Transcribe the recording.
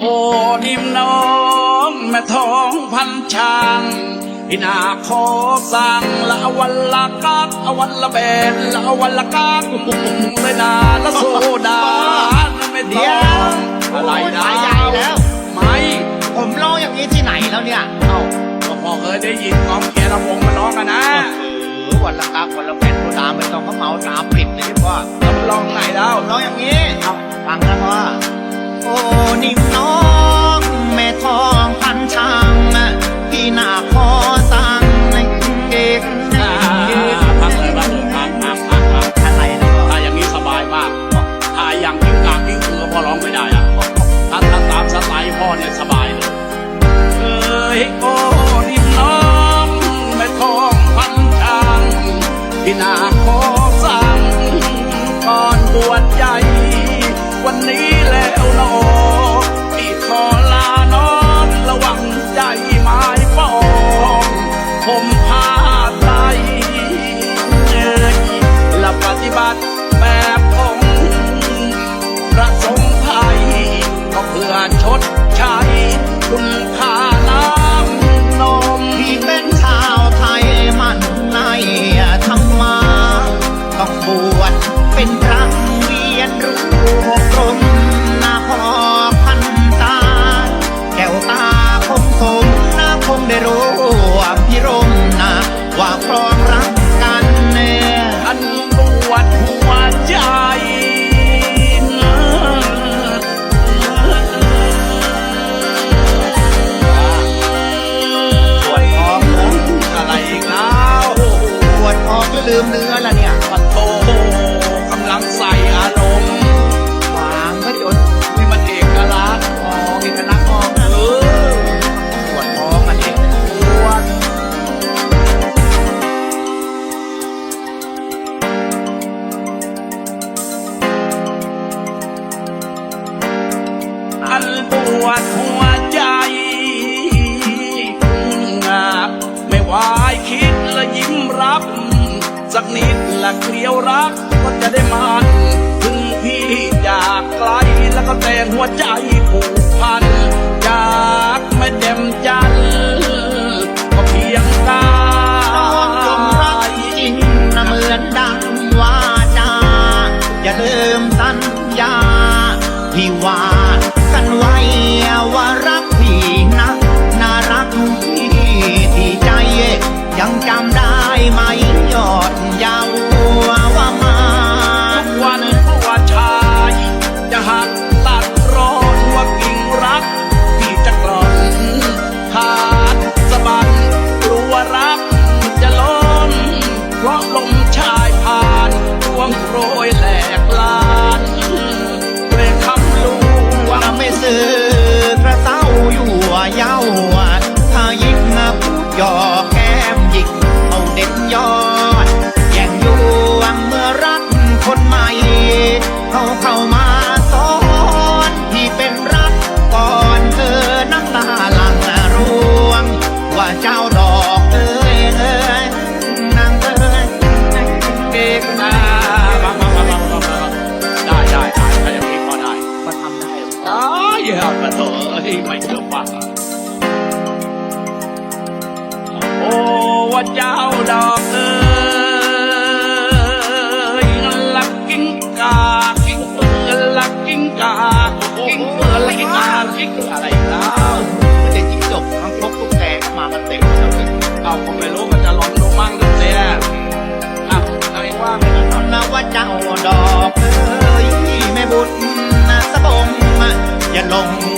โอ้นิ่มน้องแม่ท้องพันช้างอินาขอสั่งละวันละกักวันละเบนละวันละกักบุกเลยนาละโซดาไม่เดียวอะไรนะใหญ่แล้วไม่ผมร้องอย่างนี้ที่ไหนแล้วเนี่ยเอ้าก็พอเคยได้ยินของแกละวงมาร้องกันนะวันละกักวันละเบนโซดาไม่ต้องเขาเมาสามปิดเลยพ่อจะมาร้องไหนแล้วร้องอย่างนี้ฟังนะพ่อ oh, ni no. วดหัวใจงาไม่วายคิดและยิ้มรับ สักนิดและเกลียวรักก็จะได้มันถึงพี่จากไกลแล้วก็แต่หัวใจผูกพันจากไม่เต็มจันก็เพียงกายจงรักจริงนะเหมือนดังว่าจาอย่าลืมสัญญาที่ว่า 刚刚 อย่ามาเลยไม่เชื่อว่าโอ้ว่าเจ้าดอก long